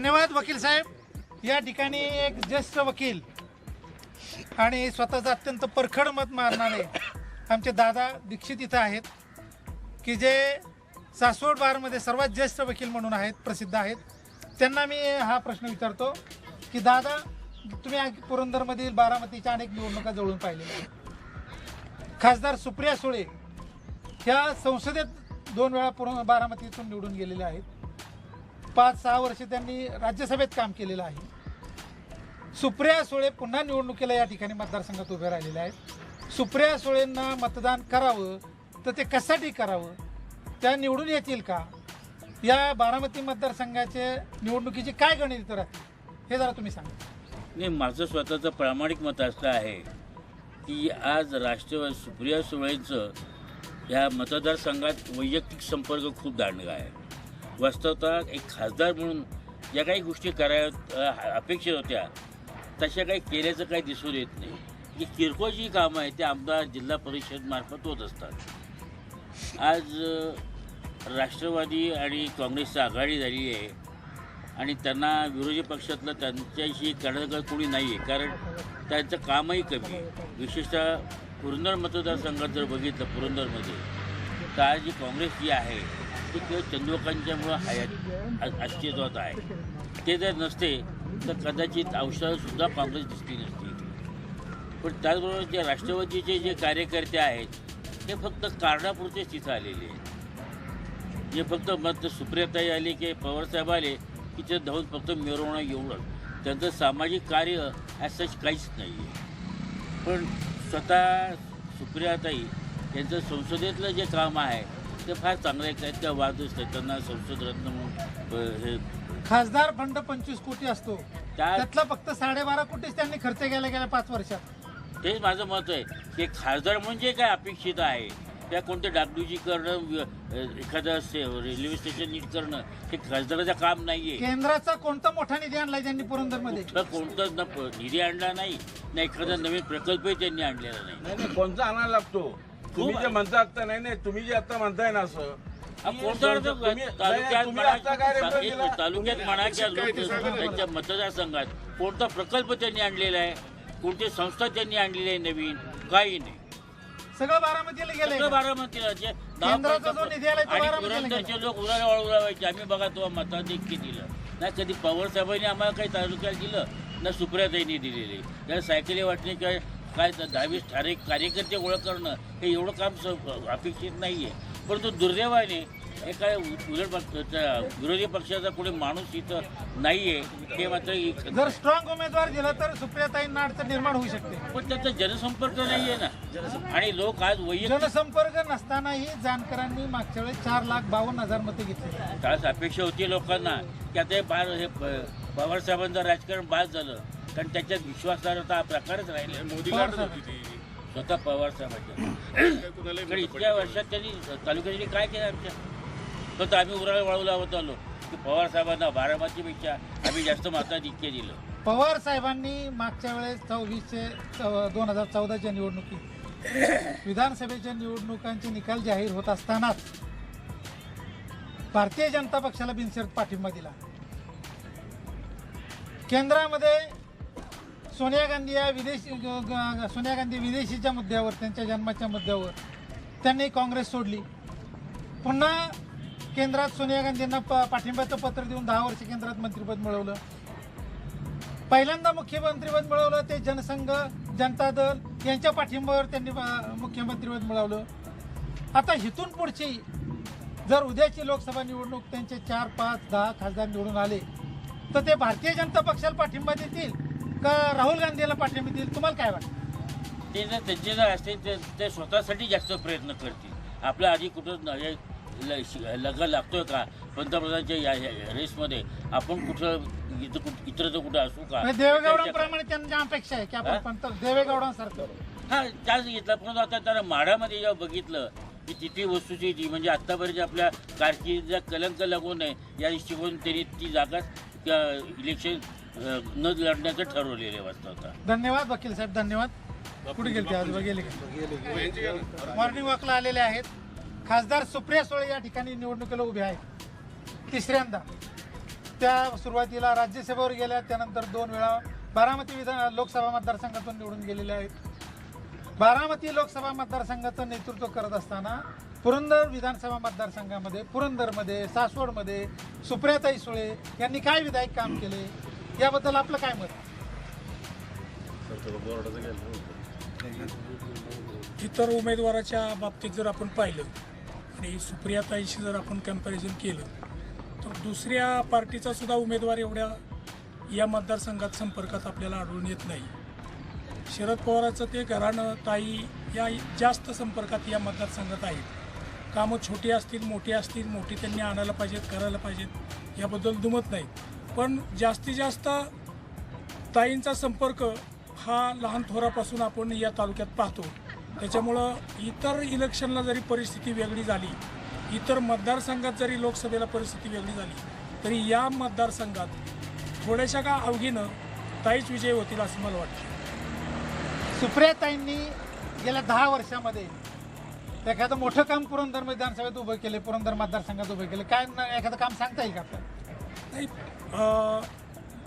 धन्यवाद वकील साहेब. या ठिकाणी एक ज्येष्ठ वकील आणि स्वतःचं अत्यंत परखड मत मारणारे आमचे दादा दीक्षित इथं आहेत की जे सासवड बारमध्ये सर्वात ज्येष्ठ वकील म्हणून आहेत प्रसिद्ध आहेत. त्यांना मी हा प्रश्न विचारतो की दादा तुम्ही पुरंदरमधील बारामतीच्या अनेक निवडणुका जवळून पाहिलेल्या आहेत. खासदार सुप्रिया सुळे ह्या संसदेत दोन वेळा पुर बारामतीतून निवडून गेलेल्या आहेत. पाच सहा वर्ष त्यांनी राज्यसभेत काम केलेलं आहे. सुप्रिया सुळे पुन्हा निवडणुकीला या ठिकाणी मतदारसंघात उभे राहिलेले आहेत. सुप्रिया सुळेंना मतदान करावं तर ते कशासाठी करावं? त्या निवडून येतील का? या बारामती मतदारसंघाचे निवडणुकीची काय गणित राहतील? हे जरा तुम्ही सांगा. नाही माझं स्वतःचं प्रामाणिक मत असं आहे की आज राष्ट्रवादी सुप्रिया सुळेंचं या मतदारसंघात वैयक्तिक संपर्क खूप दांडगा आहे. वास्तवतः एक खासदार म्हणून ज्या काही गोष्टी कराव्या अपेक्षित होत्या तशा काही केल्याचं काही दिसून येत नाही. जी किरकोळ जी कामं आहेत ते आमदार जिल्हा परिषदमार्फत होत असतात. आज राष्ट्रवादी आणि काँग्रेसची आघाडी झाली आहे आणि त्यांना विरोधी पक्षातलं त्यांच्याशी करण्याचं कोणी नाही आहे कारण त्यांचं कामही कमी आहे. विशेषतः पुरंदर मतदारसंघात जर बघितलं पुरंदरमध्ये तर आज जी काँग्रेस जी आहे ती किंवा चंद्रकांतच्यामुळं हयात अस्तित्वात आहे. ते जर नसते तर कदाचित औषधंसुद्धा काँग्रेस दिसली नसती. पण त्याचबरोबर जे राष्ट्रवादीचे जे कार्यकर्ते आहेत ते फक्त कारणापुरतेच तिथं आलेले आहेत. जे फक्त मत सुप्रियाताई आली की पवारसाहेब आले की ते धावून फक्त मिरवणं एवढं त्यांचं सामाजिक कार्य ॲज सच काहीच नाही आहे पण स्वतः सुप्रियाताई त्यांचं संसदेतलं जे काम आहे ते फार चांगलं आहे काय त्या आहेत त्यांना संसद रत्न म्हणून हे खासदार फंड पंचवीस कोटी असतो. त्या त्यातला फक्त साडेबारा कोटीच त्यांनी खर्च केला गेल्या पाच वर्षात. तेच माझं मत आहे. की खासदार म्हणजे काय अपेक्षित आहे? त्या कोणत्या डागडुजी करणं व्य- एखादं से- रेल्वे स्टेशन नीट करणं हे खासदाराचं काम नाही आहे केंद्राचा कोणता मोठा निधी आणलाय त्यांनी पुरंदरमध्ये? कुठलं कोणताच ना प- निधी आणला नाही ना एखादा नवीन प्रकल्पही त्यांनी आणलेला नाही. नाही नाही कोणता आणायला लागतो? तुम्ही जे म्हणता आता नाही नाही तुम्ही जे आता म्हणताय ना असं. हा, तालुक्यात काय? तालुक्यात लोक त्यांच्या मतदारसंघात कोणता प्रकल्प त्यांनी आणलेला आहे? कोणती संस्था त्यांनी आणलेली आहे नवीन? काही नाही. सगळं बारामतीला गेलंय सगळं का? बारामतीला लोक उराला वळवायचे आम्ही बघा तो मताधिक्य इतके दिलं. नाही कधी पवार साहेबांनी आम्हाला काही तालुक्यात दिलं ना सुप्रियाताईंनी दिलेले. त्याला सायकली वाटणे किंवा काय तर दहावीस ठराविक कार्यकर्ते ओळख करणं हे एवढं काम स- अपेक्षित नाही आहे परंतु दुर्दैवाने एका उलट पक्ष- विरोधी पक्षाचा कोणी माणूस इथं नाही आहे हे मात्र जर स्ट्रॉंग उमेदवार दिला तर सुप्रियाताईंना अडचण निर्माण होऊ शकते. पण त्याचा जनसंपर्क नाही आहे ना आणि लोक आज वैयक्तिक जनसंपर्क नसतानाही जानकरांनी मागच्या वेळेस चार लाख बावन्न हजार मते घेतली. त्यास अपेक्षा होती लोकांना. की आता हे बार हे पवारसाहेबांचं राजकारण बाद झालं. कारण त्याच्यात विश्वासार्हता हा प्रकारच राहिले. मोदी स्वतः पवारसाहेबांच्या कारण इतक्या वर्षात त्यांनी तालुक्यासाठी काय केलं आमच्या? फक्त आम्ही उराला वाळू लावत आलो. की पवारसाहेबांना बारामतीपेक्षा आम्ही जास्त मताधिक्य दिलं. पवार साहेबांनी मागच्या वेळेस चौवीसचे दोन हजार चौदाच्या निवडणुकीत विधानसभेच्या निवडणुकांचे निकाल जाहीर होत असतानाच भारतीय जनता पक्षाला बिनशर्त पाठिंबा दिला. केंद्रामध्ये सोनिया गांधी या विदेशी ग- सोनिया गांधी विदेशीच्या मुद्द्यावर त्यांच्या जन्माच्या मुद्द्यावर त्यांनी काँग्रेस सोडली. पुन्हा केंद्रात सोनिया गांधींना प- पाठिंब्याचं पत्र देऊन दहा वर्ष केंद्रात मंत्रिपद मिळवलं. पहिल्यांदा मुख्यमंत्रीपद मिळवलं ते जनसंघ जनता दल यांच्या पाठिंब्यावर त्यांनी मुख्यमंत्रीपद मिळवलं. आता हिथून पुढची जर उद्याची लोकसभा निवडणूक त्यांचे चार पाच दहा खासदार निवडून आले तर ते भारतीय जनता पक्षाला पाठिंबा देतील. का राहुल गांधीला पाठिंबा देतील? तुम्हाला काय वाटतं? ते जर त्यांचे जर असतील ते ते स्वतःसाठी जास्त प्रयत्न करतील. आपल्या आधी कुठं न- हे ल- श- लग्न लागतोय का? पंतप्रधानच्या या या रेसमध्ये आपण कुठं इथं कुठं इतर तर कुठं असू का? म्हणजे देवेगौडांप्रमाणे त्यांच्या अपेक्षा आहे की आपण हा? पंत देवेगौडांसारखं. हा त्याच घेतला. परंतु आता त्याला माढामध्ये जेव्हा बघितलं की तिथे वस्तूची ती म्हणजे आत्तापर्यंत आपल्या कारकिर्दीचा कलंक लागू नये या दृष्टिकोन त्यांनी ती त्या इलेक्शन न लढण्याचं ठरवलेले वाटतं धन्यवाद वकील साहेब धन्यवाद. कुठे गेले आजोबा गेले का? मॉर्निंग वॉकला आलेले आहेत. खासदार सुप्रिया सुळे या ठिकाणी निवडणुकीला उभे आहेत. तिसऱ्यांदा. त्या सुरुवातीला राज्यसभेवर गेल्या त्यानंतर दोन वेळा बारामती विधान लोकसभा मतदारसंघातून निवडून गेलेल्या आहेत. बारामती लोकसभा मतदारसंघाचं नेतृत्व करत असताना पुरंदर विधानसभा मतदारसंघामध्ये पुरंदरमध्ये सासवडमध्ये सुप्रियाताई सुळे यांनी काय विधायक काम केले? याबद्दल आपलं काय मत? इतर उमेदवाराच्या बाबतीत जर आपण पाहिलं आणि सुप्रियाताईशी जर आपण कंपॅरिझन केलं तर दुसऱ्या पार्टीचा सुद्धा उमेदवार एवढ्या या मतदारसंघात संपर्कात आपल्याला आढळून येत नाही. शरद पवाराचं ते घराणं ताई या जास्त संपर्कात या मतदारसंघात आहेत. कामं छोटी असतील मोठी असतील मोठी त्यांनी आणायला पाहिजेत करायला पाहिजेत याबद्दल दुमत नाही पण जास्तीत जास्त ताईंचा संपर्क हा लहान थोरापासून आपण या तालुक्यात पाहतो. त्याच्यामुळं इतर इलेक्शनला जरी परिस्थिती वेगळी झाली इतर मतदारसंघात जरी लोकसभेला परिस्थिती वेगळी झाली तरी या मतदारसंघात थोड्याशा का अवघीनं ताईच विजय होतील असं मला वाटतं. सुप्रियाताईंनी गेल्या दहा वर्षामध्ये एखादं मोठं काम पुरंदर विधानसभेत उभं केले पुरंदर मतदारसंघात उभं केले. काय एखादं काम सांगता येईल का आपल्याला?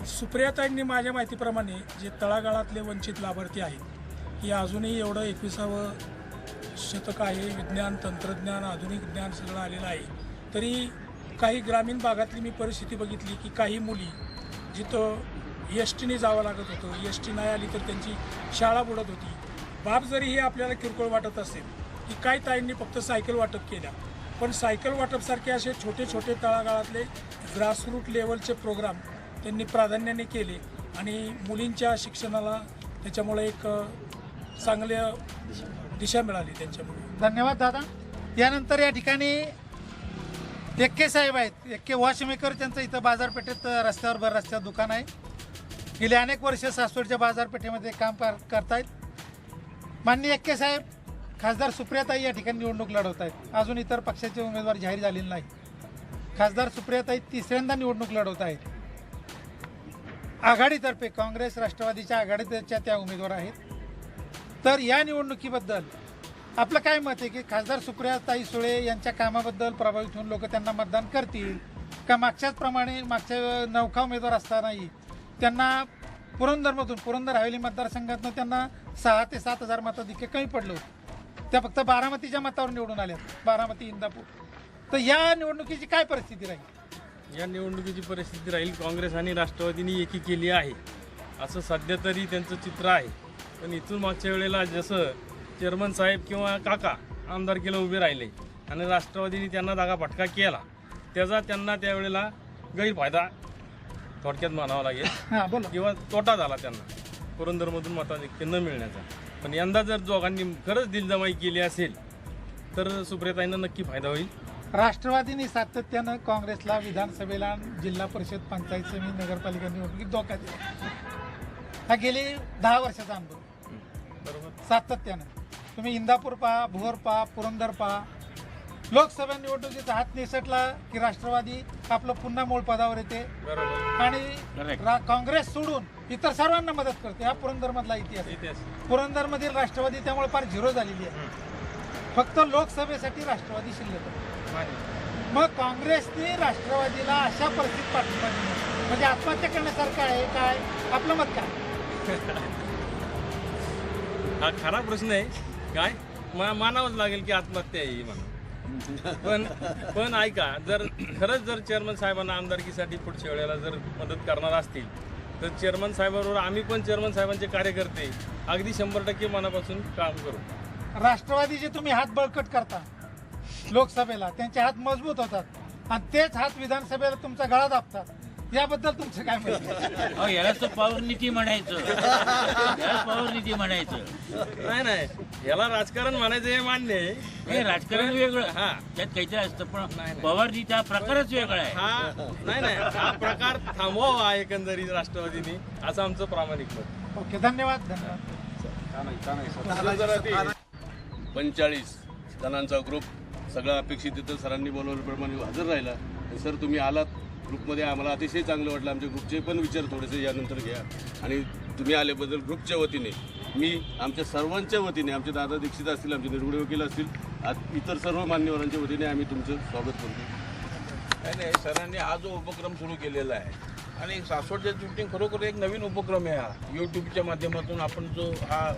सुप्रियाताईंनी माझ्या माहितीप्रमाणे जे तळागाळातले वंचित लाभार्थी आहेत हे अजूनही एवढं एकविसावं शतक आहे. विज्ञान तंत्रज्ञान आधुनिक ज्ञान सगळं आलेलं आहे. तरी काही ग्रामीण भागातली मी परिस्थिती बघितली की काही मुली जिथं एस टीने जावं लागत होतं एस टी नाही आली तर त्यांची शाळा बुडत होती. बाप जरी हे आपल्याला किरकोळ वाटत असेल की काही ताईंनी फक्त सायकल वाटप केल्या पण सायकल वाटपसारखे असे छोटे छोटे तळागाळातले ग्रासरूट लेवलचे प्रोग्राम त्यांनी प्राधान्याने केले आणि मुलींच्या शिक्षणाला त्याच्यामुळे एक अ, चांगली दिशा मिळाली त्यांच्यामुळे. धन्यवाद दादा. यानंतर या ठिकाणी एक्के साहेब आहेत. एक्के वॉशमेकर त्यांचं इथं बाजारपेठेत रस्त्यावर भर रस्त्यावर दुकान आहे. गेले अनेक वर्ष सासवडच्या बाजारपेठेमध्ये काम कर करतायत. माननीय एक्के साहेब खासदार सुप्रियाताई या ठिकाणी निवडणूक लढवत आहेत अजून इतर पक्षाचे उमेदवार जाहीर झालेले नाही खासदार सुप्रियाताई तिसऱ्यांदा निवडणूक लढवत आहेत. आघाडीतर्फे काँग्रेस राष्ट्रवादीच्या आघाडीच्या त्या उमेदवार आहेत. तर या निवडणुकीबद्दल आपलं काय मत आहे की खासदार सुप्रियाताई सुळे यांच्या कामाबद्दल प्रभावित होऊन लोक त्यांना मतदान करतील का मागच्याच प्रमाणे मागच्या नौका उमेदवार असतानाही त्यांना पुरंदरमधून पुरंदर हवेली मतदारसंघातनं त्यांना सहा ते सात हजार मताधिक्य कमी पडलं होतं. त्या फक्त बारामतीच्या मतावर निवडून आल्या बारामती इंदापूर. तर या निवडणुकीची काय परिस्थिती राहील? या निवडणुकीची परिस्थिती राहील. काँग्रेस आणि राष्ट्रवादीने एकी केली आहे. असं सध्या तरी त्यांचं चित्र आहे. पण इथून मागच्या वेळेला जसं चेअरमन साहेब किंवा काका आमदारकीला उभे राहिले आणि राष्ट्रवादीने त्यांना दागा फटका केला त्याचा त्यांना त्यावेळेला गैरफायदा थोडक्यात म्हणावा लागेल. बोला. किंवा तोटा झाला त्यांना. पुरंदरमधून मताधिक्य न मिळण्याचा. पण यंदा जर दोघांनी खरंच दिलजमाई केली असेल तर सुप्रियताईंना नक्की फायदा होईल. राष्ट्रवादीने सातत्यानं काँग्रेसला विधानसभेला जिल्हा परिषद पंचायत समिती नगरपालिका निवडणुकीत धोका दिला. हा गेली दहा वर्षाचा अनुभव. बरोबर सातत्यानं. तुम्ही इंदापूर पहा भोर पहा पुरंदर पहा. लोकसभा निवडणुकीचा हात निसटला की राष्ट्रवादी आपलं पुन्हा मूळ पदावर येते. आणि काँग्रेस सोडून इतर सर्वांना मदत करते. हा पुरंदरमधला इतिहास. आहे. इतिहास. पुरंदरमधील राष्ट्रवादी त्यामुळे फार झिरो झालेली आहे. फक्त लोकसभेसाठी राष्ट्रवादी शिल्लक. मग काँग्रेसने राष्ट्रवादीला अशा परिस्थितीत पाठिंबा दिला. म्हणजे आत्महत्या करण्यासारखं आहे काय? आपलं मत काय? हा खरा प्रश्न आहे. काय? मा मानावंच लागेल की आत्महत्या आहे ही म्हणून. पण पण ऐका जर खरंच जर चेअरमन साहेबांना आमदारकीसाठी पुढच्या वेळेला जर मदत करणार असतील तर चेअरमन साहेबाबरोबर आम्ही पण चेअरमन साहेबांचे कार्यकर्ते. अगदी शंभर टक्के मनापासून काम करू. राष्ट्रवादीचे तुम्ही हात बळकट करता. लोकसभेला. त्यांचे हात मजबूत होतात. आणि तेच हात विधानसभेला तुमचा गळा दाबतात. याबद्दल तुमचं काय मत आहे? अहो यालाच तर पॉवर नीती म्हणायचं. याला पॉवर नीती म्हणायचं. नाही नाही. याला राजकारण म्हणायचं हे मान्य आहे. हे राजकारण वेगळं. हा. त्यात काहीतरी असतं पण नाही. पवार नीती हा प्रकारच वेगळा आहे. हा. नाही नाही. हा प्रकार थांबवावा एकंदरीत राष्ट्रवादीने असं आमचं प्रामाणिक मत. ओके धन्यवाद धन्यवाद. पंचेचाळीस जणांचा ग्रुप सगळं अपेक्षित तिथं सरांनी बोलवल्याप्रमाणे हजर राहिला. आणि सर तुम्ही आलात. ग्रुपमध्ये आम्हाला अतिशय चांगलं वाटलं. आमच्या ग्रुपचे पण विचार थोडेसे यानंतर घ्या. आणि तुम्ही आल्याबद्दल ग्रुपच्या वतीने मी आमच्या सर्वांच्या वतीने आमचे दादा दीक्षित असतील आमचे निर्गुडे वकील असतील इतर सर्व मान्यवरांच्या वतीने आम्ही तुमचं स्वागत करतो. नाही नाही सरांनी हा जो उपक्रम सुरू केलेला आहे. आणि सासवडच्या शूटिंग खरोखर एक नवीन उपक्रम आहे हा. युट्यूबच्या माध्यमातून आपण जो हा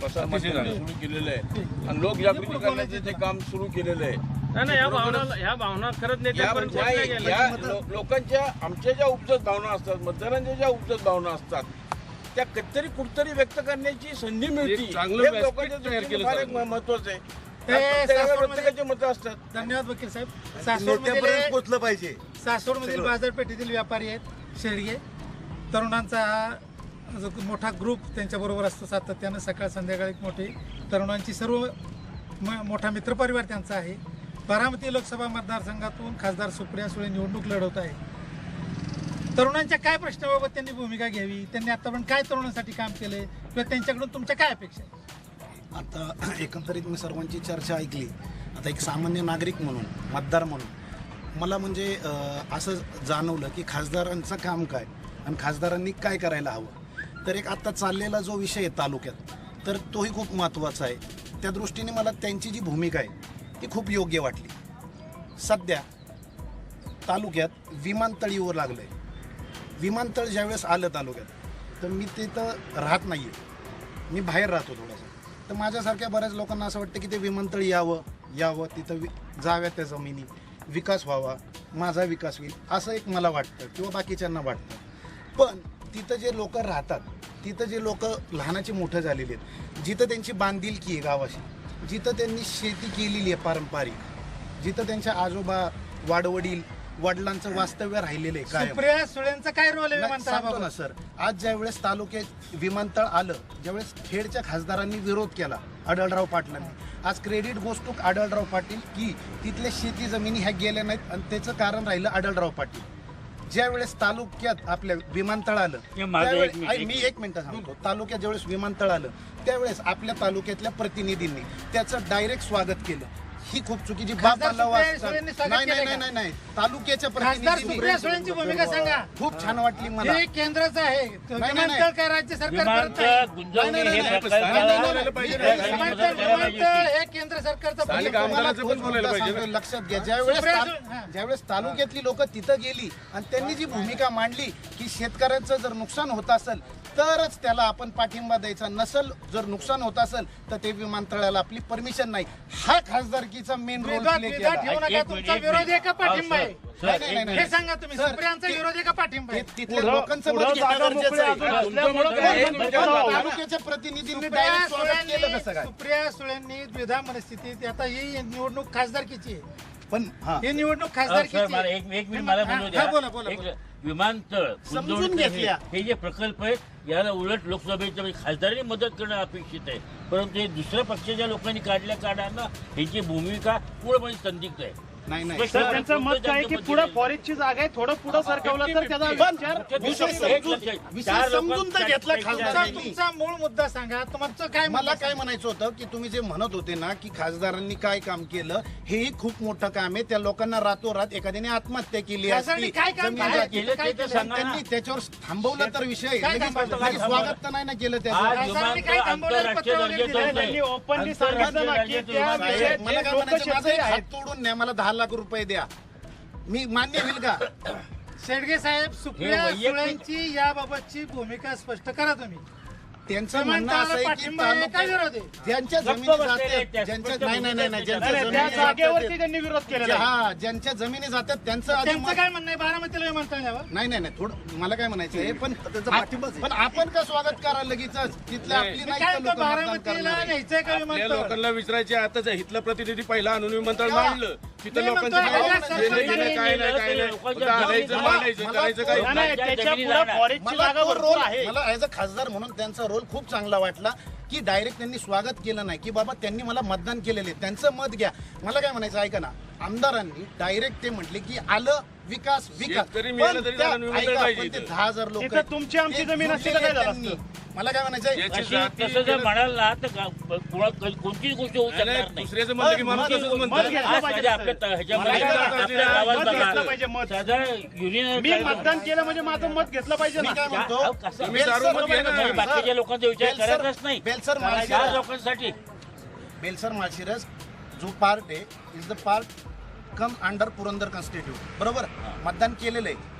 प्रसार माध्यम सुरू केलेलं आहे. आणि लोकजागृती करण्याचं जे काम सुरू केलेलं आहे. नाही नाही ह्या भावना ह्या भावना खरंच या नेत्यांपर्यंत पोहोचल्या या- गेल्या. या लो- लोकांच्या आमच्या ज्या उपजत भावना असतात मतदारांच्या ज्या उपजत भावना असतात त्या कधीतरी कुठतरी व्यक्त करण्याची संधी मिळते. हे लोकांच्या महत्वाचं आहे. प्रत्येकाला सासवडमध्ये- प्रत्येकाची मतं असतात. धन्यवाद वकील साहेब. सासवडमधील नेत्यापर्यंत पोचलं पाहिजे. सासवडमधील बाजारपेठेतील व्यापारी आहेत शेळगे तरुणांचा हा जो मोठा ग्रुप त्यांच्याबरोबर असतो सातत्यानं. सकाळ संध्याकाळी मोठी. तरुणांची सर्व म- मोठा मित्रपरिवार त्यांचा आहे. बारामती लोकसभा मतदारसंघातून खासदार सुप्रिया सुळे निवडणूक लढवत आहे तरुणांच्या काय प्रश्नाबाबत त्यांनी भूमिका घ्यावी? त्यांनी आतापर्यंत काय तरुणांसाठी काम केलंय? किंवा त्यांच्याकडून तुमच्या काय अपेक्षा आहेत? आता एकंदरीत मी सर्वांची चर्चा ऐकली. आता एक सामान्य नागरिक म्हणून मतदार म्हणून. मला म्हणजे असं जाणवलं की खासदारांचं काम काय आणि खासदारांनी काय करायला हवं? तर एक आत्ता चाललेला जो विषय आहे तालुक्यात तर तोही खूप महत्त्वाचा आहे. त्या दृष्टीने मला त्यांची जी भूमिका आहे ती खूप योग्य वाटली. सध्या तालुक्यात विमानतळ येऊ लागलं आहे विमानतळ ज्यावेळेस आलं तालुक्यात तर मी तिथं राहत नाही आहे मी बाहेर राहतो थोडंसं. तर माझ्यासारख्या बऱ्याच लोकांना असं वाटतं की ते विमानतळ यावं यावं तिथं वि जाव्या त्या जमिनी विकास व्हावा माझा विकास होईल असं एक मला वाटतं किंवा बाकीच्यांना वाटतं. पण तिथं जे लोक राहतात तिथं जे लोक लहानाचे मोठं झालेले आहेत जिथं त्यांची बांधिलकी आहे गावाशी जिथं त्यांनी शेती केलेली आहे पारंपरिक जिथं त्यांच्या आजोबा वाडवडील वडिलांचं वास्तव्य राहिलेलं आहे काय सुप्रिया सुळेंचा काय रोल आहे सांगतो ना विमानतळाबाबत सर. आज ज्यावेळेस तालुक्यात विमानतळ आलं ज्यावेळेस खेडच्या खासदारांनी विरोध केला आढळराव पाटलांनी आज credit goes to Adhalrao Patil की तिथल्या शेती जमिनी ह्या गेल्या नाहीत आणि त्याचं कारण राहिलं आढळराव पाटील. ज्यावेळेस तालुक्यात आपल्या विमानतळ आलं हे माझं एक त्यावेळेस- मिनिट, मी एक मिनिट सांगतो तालुक्यात ज्यावेळेस विमानतळ आलं त्यावेळेस आपल्या तालुक्यातल्या प्रतिनिधींनी त्याचं डायरेक्ट स्वागत केलं. ही खूप चुकीची बाब खासदार मला सुप्रिया वाटतं. सुळेंनी स्वागत नाही नाही केलंय नाही का? नाही नाही तालुक्याच्या खासदार प्रतिनिधींनी सुप्रिया सुळेंची भूमिका सांगा खूप छान वाटली मला हे केंद्राचं आहे नाही, विमानतळ काय राज्य सरकार करत विमानतळ नाही गुंजवणे नाही, नाही, हे नाही, नाही, नाही, नाही, नाही, विमानतळ विमानतळ. हे केंद्र सरकारचं स्थानिक प्रकल्प आहे. आमदाराचं मला पण तोच बोलायला मुद्दा पाहिजे सांगतोय, लक्षात घ्या ज्यावेळेस सुप्रिया ताल- सुळे- हा. ज्यावेळेस तालुक्यातली लोक तिथं गेली आणि त्यांनी जी भूमिका मांडली की शेतकऱ्यांचं जर नुकसान होत असेल तरच त्याला आपण पाठिंबा द्यायचा. नसल जर नुकसान होत असेल तर ते विमानतळाला आपली परमिशन नाही. हा खासदारकीचा मेन रोल ठेवू नका एक तुमचा विरोध आहे का एक पाठिंबा आहे. एक हे सांगा तुम्ही सुप्रियांचा विरोध आहे का पाठिंबा आहे. तिथल्या लोकांचं मत घेणं गरजेचं आहे. तालुक्याच्या प्रतिनिधींनी सुप्रिया डायरेक्ट स्वागत केलं कसं सुळेंनी काय? सुप्रिया सुळेंनी द्विधा मनस्थितीत आता ही निवडणूक खासदारकीची आहे. पण हा ही निवडणूक अहो, खासदारकीची सर मला आहे. एक एक मिनिट मला बोलू हा, बोला द्या बोला एक बोला. विमानतळ समजून गुंतवणूक हे- घेतल्या. हे जे प्रकल्प आहेत याला उलट लोकसभेच्या म्हणजे खासदारांनी मदत करणं अपेक्षित आहे परंतु हे दुसऱ्या पक्षाच्या लोकांनी काढल्या काढांना ह्याची भूमिका पूर्णपणे संदिग्ध आहे नाही नाही त्यांचं मत काय आहे की पुढे फॉरेस्टची जागा आहे थोडं पुढे सरकवलं तर त्याचा विचार विषय एक समजून लक्षात- विषय चार समजून लोकांचं तर घेतला काय- तुमचा खासदारांनी तुमचा मूळ मुद्दा सांगा तुमचं काय मला काय म्हणायचं होतं की तुम्ही जे म्हणत होते ना की खासदारांनी काय काम केलं हेही खूप मोठं काम आहे त्या लोकांना रातोरात एखाद्याने आत्महत्या केली खासदारांनी असती काय काम जमीन केलं? जागी- केलं ते तर पण सांगा ना. त्यांनी त्याच्यावर थांबवलं तर विषय काय लगेच-? लगेच स्वागत तर नाही ना केलं आज त्याचं खासदारांनी काय विमानतळ थांबवलं? आंतरराष्ट्रीय पत्र वगैरे दर्जाचं दिलं? होतंय. त्यांनी ओपनली सांगितलं ना की त्या. साहेब, मला काय लोक म्हणायचं माझं शेतकरी एक हात आहेत तोडून द्या मला दहा लाख रुपये द्या. मी मान्य होईल का? शेडगे साहेब सुप्रिया वैयक्तिक- सुळेंची याबाबतची भूमिका स्पष्ट करा तुम्ही. त्यांचं म्हणणं असं आहे की पाठिंबा आहे का तालुक्यात विरोध आहे? ज्यांच्या जमिनी त्या. ज्यांच्या नाही नाही नाही ज्यांच्या नाही, त्या जमिनी जागेवरती जातात त्यांनी विरोध केलेला आहे. हा ज्यांच्या जमिनी जातात त्यांचं आधी त्यांचं मत- काय म्हणणं आहे? बारामतीला विमानतळ यावं नाही नाही नाही थोडं मला काय म्हणायचं आहे पण पण आपण का स्वागत करा लगेच तिथल्या आपली नाही काय का म्हणतो, लोकं मतदान बारामतीला करणार आहे? न्यायचंय का आपल्या विमानतळ लोकांना विचारायचे आताच आहे. इथलं प्रतिनिधी पहिला आणून विमानतळ मांडलं. तिथं मी लोकांचं म्हणतोय, काय नाही, काय नाही काय नाही. फक्त आणायचं मांडायचं करायचं काय नाही, नाही, त्याच्या जमिनी पुढे जाणार. फॉरेस्टची मला जागा तो भरपूर रोल आहे. मला ऍज अ खासदार म्हणून त्यांचा रोल खूप चांगला वाटला की डायरेक्ट त्यांनी स्वागत केलं नाही की बाबा त्यांनी मला मतदान केलेले त्यांचं मत घ्या मला काय म्हणायचं ऐका ना आमदारांनी डायरेक्ट ते म्हटले की आलं विकास विकास पण त्या- ऐका, पण ते. दहा हजार लोक तुमची आमची जमीन असती तर काय झालं असतं? मला काय म्हणायचं याची अशी जाती तसं जर म्हणाल ना तर गा- कोणा- कोणतीच गोष्ट होऊ नाही, शकणार नाही, नाही दुसऱ्याचं म्हणलं की माणूस तसंच मत म्हणतो घ्या. आज पाहिजे माझ्या सर. आपल्या त- ह्याच्यामध्ये मला काय आपल्या गावात मत घेतलं बघा. पाहिजे मत. साधारण युनियन मी मतदान केलं म्हणजे माझं मत घेतलं पाहिजे मी ना काय म्हणतो? अहो, कसं? तुम्ही दारू मत घ्या ना. नाही, बाकीच्या लोकांचा विचार बेलसर- करायचाच नाही. बेलसर माळशिरस लोकांसाठी बेलसर माळशिरस जो पार्ट आहे is the part come under Purandar constitute बरोबर? मतदान केलेलं आहे.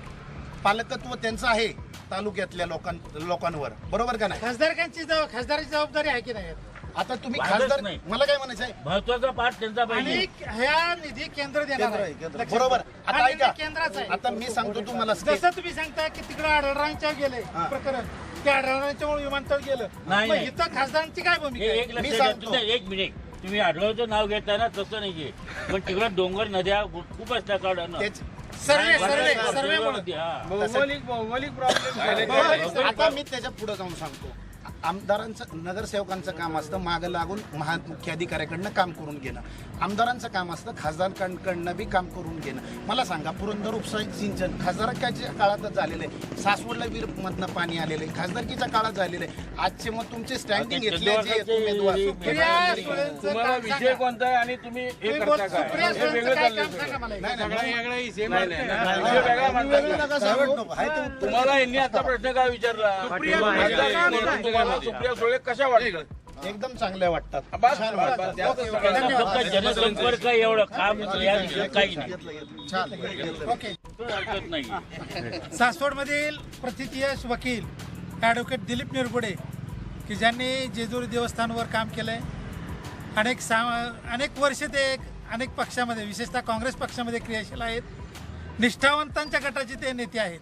पालकत्व त्यांचं आहे. तालुक्यातल्या लोकां लोकांवर बरोबर का नाही खासदारकांची जबाब खासदाराची जबाबदारी आहे की नाही आता तुम्ही वादच खासदार नाही. मला काय म्हणायचं आहे महत्त्वाचा पाठ त्यांचा आणि पाहिजे ह्या निधी केंद्र देणार केंद्र आहे, आहे केंद्र. लक्षात बरोबर. घ्या. आता हा निधी ऐका. केंद्राचा आहे आता मी सांगतो तुम्हाला जसं तुम्ही सांगता की तिकडे आढळरांच्या गेले हा. प्रकरण ते आढळरांच्यामुळे विमानतळ गेलं नाही, मग नाही. इथं खासदारांची काय भूमिका हे आहे? एक मी लक्षात सांगतो. तुम्ही- एक मिनिट तुम्ही आढळचं नाव घेताना तसं नाहीये पण तिकडे डोंगर नद्या खूप असल्या कारण तेच सर्वे सर्वे सर्वे म्हणून. भौगोलिक भौगोलिक प्रॉब्लेम आता मी त्याच्या पुढे जाऊन सांगतो. आमदारांचं नगरसेवकांचं काम असतं मागं लागून महा मुख्याधिकाऱ्याकडनं काम करून घेणं. आमदारांचं काम असतं खासदारांकडनं बी काम करून घेणं. मला सांगा पुरंदर उपसा सिंचन खासदारकाच्या काळातच झालेलं आहे. सासवडला वीर मधनं पाणी आलेलं आहे. खासदारकीच्या काळात झालेलं आहे. आजचे मग तुमचे स्टँडिंग घेतले जे उमेदवार तुम्हाला विषय. कोणता आहे आणि तुम्ही हे करता काय? हे वेगळं चाललंय वेगळा विषय नाही, नाही. विषय वेगळा. तुम्हाला यांनी आता प्रश्न काय विचारला? तुम्हाला सुप्रिया सुळे कशा वाटतात? एकदम चांगल्या वाटतात. बस, छान बस, वाटतात. बस, जास्त सगळं- फक्त जनसंपर्क एवढं काम या विषयी काही नाही. छान. ओके. हरकत नाही. सासवडमधील प्रतिथयश वकील ॲडव्होकेट दिलीप निरगुडे की ज्यांनी जेजुरी देवस्थानवर काम केलं आहे अनेक सा अनेक वर्ष ते एक अनेक पक्षामध्ये विशेषतः काँग्रेस पक्षामध्ये क्रियाशील आहेत. निष्ठावंतांच्या गटाचे ते नेते आहेत.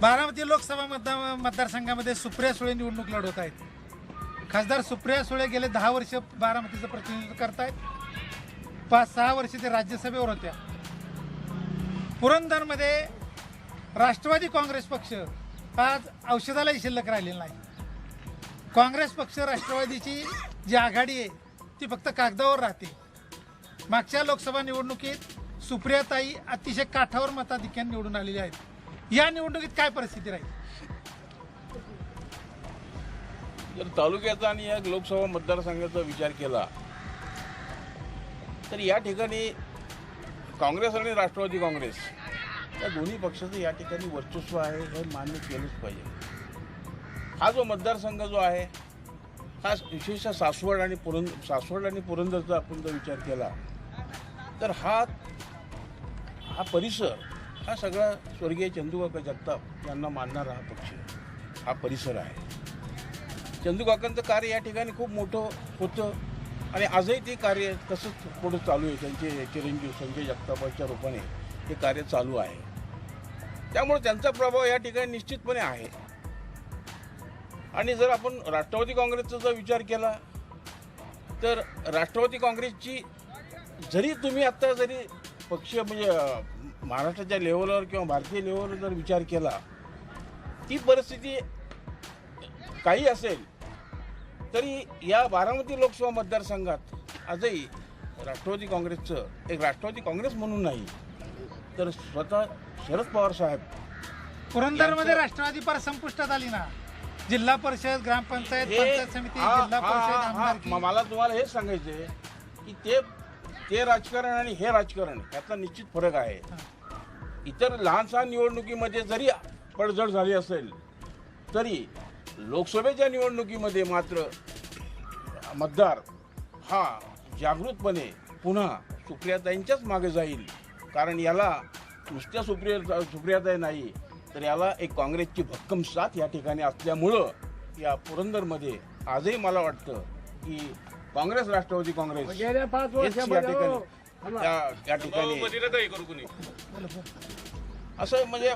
बारामती लोकसभा मतदार मतदारसंघामध्ये सुप्रिया सुळे निवडणूक लढवत आहेत खासदार सुप्रिया सुळे गेले दहा वर्ष बारामतीचं प्रतिनिधित्व करतायत. पाच सहा वर्ष ते राज्यसभेवर होत्या. पुरंदरमध्ये राष्ट्रवादी काँग्रेस पक्ष आज औषधालाही शिल्लक राहिलेला नाही. काँग्रेस पक्ष राष्ट्रवादीची जी आघाडी आहे ती फक्त कागदावर राहते. मागच्या लोकसभा निवडणुकीत सुप्रियाताई अतिशय काठावर मताधिक्याने निवडून आलेली आहेत. या निवडणुकीत काय परिस्थिती राहील? जर तालुक्याचा आणि या लोकसभा मतदारसंघाचा विचार केला तर या ठिकाणी काँग्रेस आणि राष्ट्रवादी काँग्रेस या दोन्ही पक्षाचं या ठिकाणी वर्चस्व आहे हे मान्य केलंच पाहिजे. हा जो मतदारसंघ जो आहे हा विशेषतः सासवड आणि पुरंद सासवड आणि पुरंदरचा आपण जर विचार केला तर हा हा परिसर हा सगळा स्वर्गीय चंदूकाका जगताप यांना मानणारा हा पक्ष हा परिसर आहे. चंदूकाकांचं कार्य या ठिकाणी खूप मोठं होतं आणि आजही ते कार्य तसंच पुढं चालू आहे. त्यांचे चिरंजीव संजय जगतापांच्या रूपाने हे कार्य चालू आहे. त्यामुळे त्यांचा प्रभाव या ठिकाणी निश्चितपणे आहे. आणि जर आपण राष्ट्रवादी काँग्रेसचा जर विचार केला तर राष्ट्रवादी काँग्रेसची जरी तुम्ही आत्ता जरी पक्षीय म्हणजे महाराष्ट्राच्या लेवलवर किंवा भारतीय लेवलवर जर विचार केला ती परिस्थिती काही असेल तरी या बारामती लोकसभा मतदारसंघात आजही राष्ट्रवादी काँग्रेसचं एक राष्ट्रवादी काँग्रेस म्हणून नाही तर स्वतः शरद पवार साहेब पुरंदरमध्ये राष्ट्रवादी पार संपुष्टात आली ना? जिल्हा परिषद ग्रामपंचायत पंचायत समिती जिल्हा परिषद मला तुम्हाला हेच सांगायचं आहे की ते ते राजकारण आणि हे राजकारण यातला निश्चित फरक आहे. इतर लहानशा निवडणुकीमध्ये जरी पडझड झाली असेल तरी लोकसभेच्या निवडणुकीमध्ये मात्र मतदार हा जागृतपणे पुन्हा सुप्रियाताईंच्याच मागे जाईल. कारण याला नुसत्या सुप्रिया सुप्रियाताई नाही तर याला एक काँग्रेसची भक्कम साथ या ठिकाणी असल्यामुळं या पुरंदरमध्ये आजही मला वाटतं की काँग्रेस राष्ट्रवादी काँग्रेस या ठिकाणी या- या ठिकाणी. असं म्हणजे